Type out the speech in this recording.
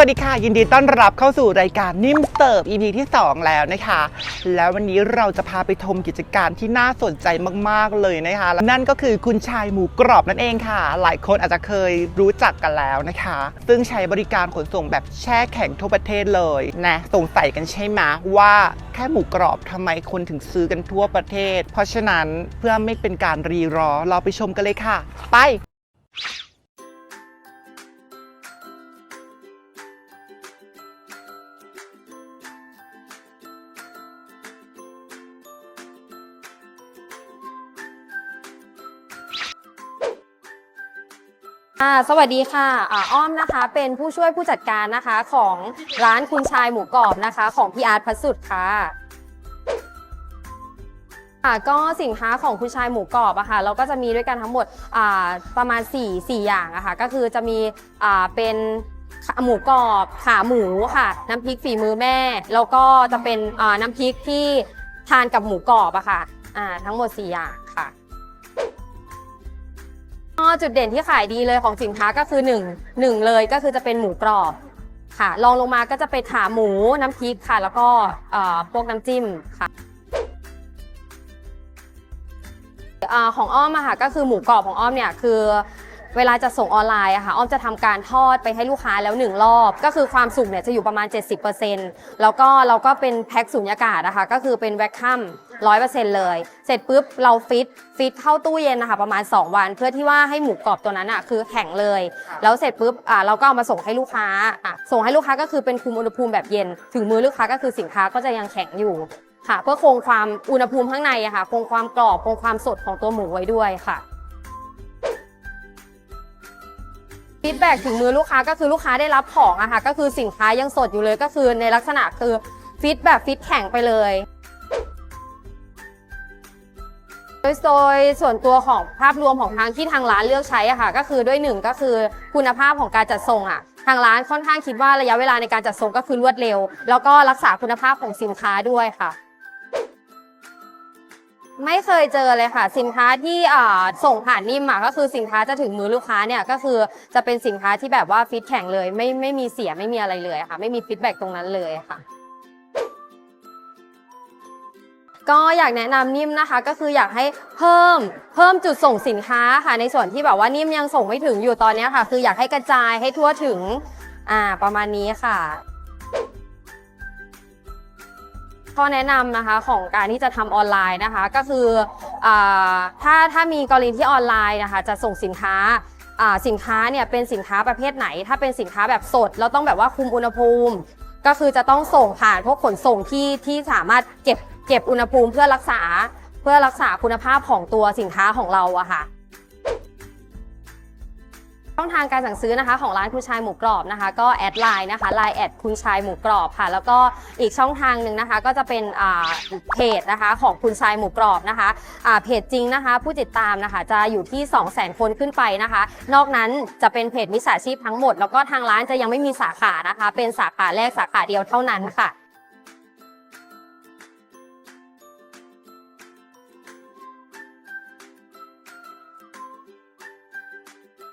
สวัสดีค่ะ ยินดีต้อนรับเข้าสู่รายการนิ่มเสิร์ฟ EP ที่ 2 แล้วนะคะ แล้ววันนี้เราจะพาไปชมกิจการที่น่าสนใจมากๆเลยนะคะและนั่นก็คือคุณชายหมูกรอบนั่นเองค่ะ หลายคนอาจจะเคยรู้จักกันแล้วนะคะ ซึ่งใช้บริการขนส่งแบบแช่แข็งทั่วประเทศเลยนะสงสัยกันใช่ไหมว่าแค่หมูกรอบทำไมคนถึงซื้อกันทั่วประเทศ เพราะฉะนั้นเพื่อไม่เป็นการรีรอเราไปชมกันเลยค่ะ ไป อ่าสวัสดีค่ะอาอ้อมนะคะ เป็นผู้ช่วยผู้จัดการนะคะของร้านคุณชายหมูกรอบนะคะ ของพี่อาร์ตพัสุดค่ะอ่าก็สินค้าของคุณชายหมูกรอบอะค่ะเราก็จะมีด้วยกันทั้งหมดอ่าประมาณ 4 4 อย่างอะค่ะก็คือจะมีอ่าเป็นหมูกรอบขาหมูค่ะ น้ำพริกฝีมือแม่ แล้วก็จะเป็นอ่าน้ำพริกที่ทานกับหมูกรอบอะค่ะอ่าทั้งหมด 4 อย่าง จุดเด่นที่ขายดีเลยของสินค้าก็คือ1นึ่งหนึ่งเลยก็คือจะเป็นหมูกรอบค่ะรองลงมาก็จะเป็นขาหมูน้ำพริกค่ะ แล้วก็พวกน้ำจิ้มค่ะอของอ้อมอะค่ะก็คือหมูกรอบของอ้อมเนี่ยคือเวลาจะส่งออนไลน์อะค่ะอ้อมจะทำการทอดไปให้ลูกค้าแล้วหนึ่งรอบ ก็คือความสุกเนี่ยจะอยู่ประมาณ 70%แล้วก็เราก็เป็นแพ็คสุญญากาศนะคะก็คือเป็นแวคคัม ร้อยเปอร์เซ็นต์เลย เสร็จปุ๊บเราฟิตฟิตเข้าตู้เย็นนะคะประมาณ 2 วัน เพื่อที่ว่าให้หมูกรอบตัวนั้นอะคือแข็งเลย แล้วเสร็จปุ๊บอ่าเราก็เอามาส่งให้ลูกค้าอะส่งให้ลูกค้าก็คือเป็นคุมอุณหภูมิแบบเย็น ถึงมือลูกค้าก็คือสินค้าก็จะยังแข็งอยู่ค่ะ เพื่อคงความอุณหภูมิข้างในอะค่ะ คงความกรอบคงความสดของตัวหมูไว้ด้วยค่ะฟีดแบ็ถึงมือลูกค้าก็คือลูกค้าได้รับของอะค่ะก็คือสินค้ายังสดอยู่เลยก็คือในลักษณะคือฟิตแบบฟิตแข็งไปเลย โดยโดยส่วนตัวของภาพรวมของทางที่ทางร้านเลือกใช้อะค่ะก็คือด้วยหนึ่งก็คือคุณภาพของการจัดส่งอะทางร้านค่อนข้างคิดว่าระยะเวลาในการจัดส่งก็คือรวดเร็ว แล้วก็รักษาคุณภาพของสินค้าด้วยค่ะ ไม่เคยเจอเลยค่ะ สินค้าที่ส่งผ่านนิ่มอะก็คือสินค้าจะถึงมือลูกค้าเนี่ยก็คือจะเป็นสินค้าที่แบบว่าฟิตแข็งเลย ไม่ไม่มีเสียไม่มีอะไรเลยค่ะ ไม่มีฟีดแบ็กตรงนั้นเลยค่ะ ก็อยากแนะนำนิ่มนะคะ ก็คืออยากให้เพิ่มเพิ่มจุดส่งสินค้าค่ะ ในส่วนที่แบบว่านิ่มยังส่งไม่ถึงอยู่ตอนนี้ค่ะ คืออยากให้กระจายให้ทั่วถึงอ่าประมาณนี้ค่ะข้อแนะนำนะคะของการที่จะทำออนไลน์นะคะ ก็คืออถ้าถ้ามีกรณีที่ออนไลน์นะคะ จะส่งสินค้าสินค้าเนี่ยเป็นสินค้าประเภทไหน ถ้าเป็นสินค้าแบบสด เราต้องแบบว่าคุมอุณหภูมิ ก็คือจะต้องส่งผ่านพวกขนส่งที่ที่สามารถเก็บ เก็บอุณหภูมิเพื่อรักษาเพื่อรักษาคุณภาพของตัวสินค้าของเราอะค่ะช่องทางการสั่งซื้อนะคะของร้านคุณชายหมูกรอบนะคะ ก็แอดไลน์นะคะไลน์แอดคุณชายหมูกรอบค่ะ แล้วก็อีกช่องทางหนึ่งนะคะ ก็จะเป็นอ่าเพจนะคะของคุณชายหมูกรอบนะคะอ่าเพจจริงนะคะ ผู้ติดตามนะคะจะอยู่ที่ 2 0 0 0 0 0 คนขึ้นไปนะคะ นอกนั้นจะเป็นเพจมิจฉาชีพทั้งหมด แล้วก็ทางร้านจะยังไม่มีสาขานะคะ เป็นสาขาแรกสาขาเดียวเท่านั้นค่ะ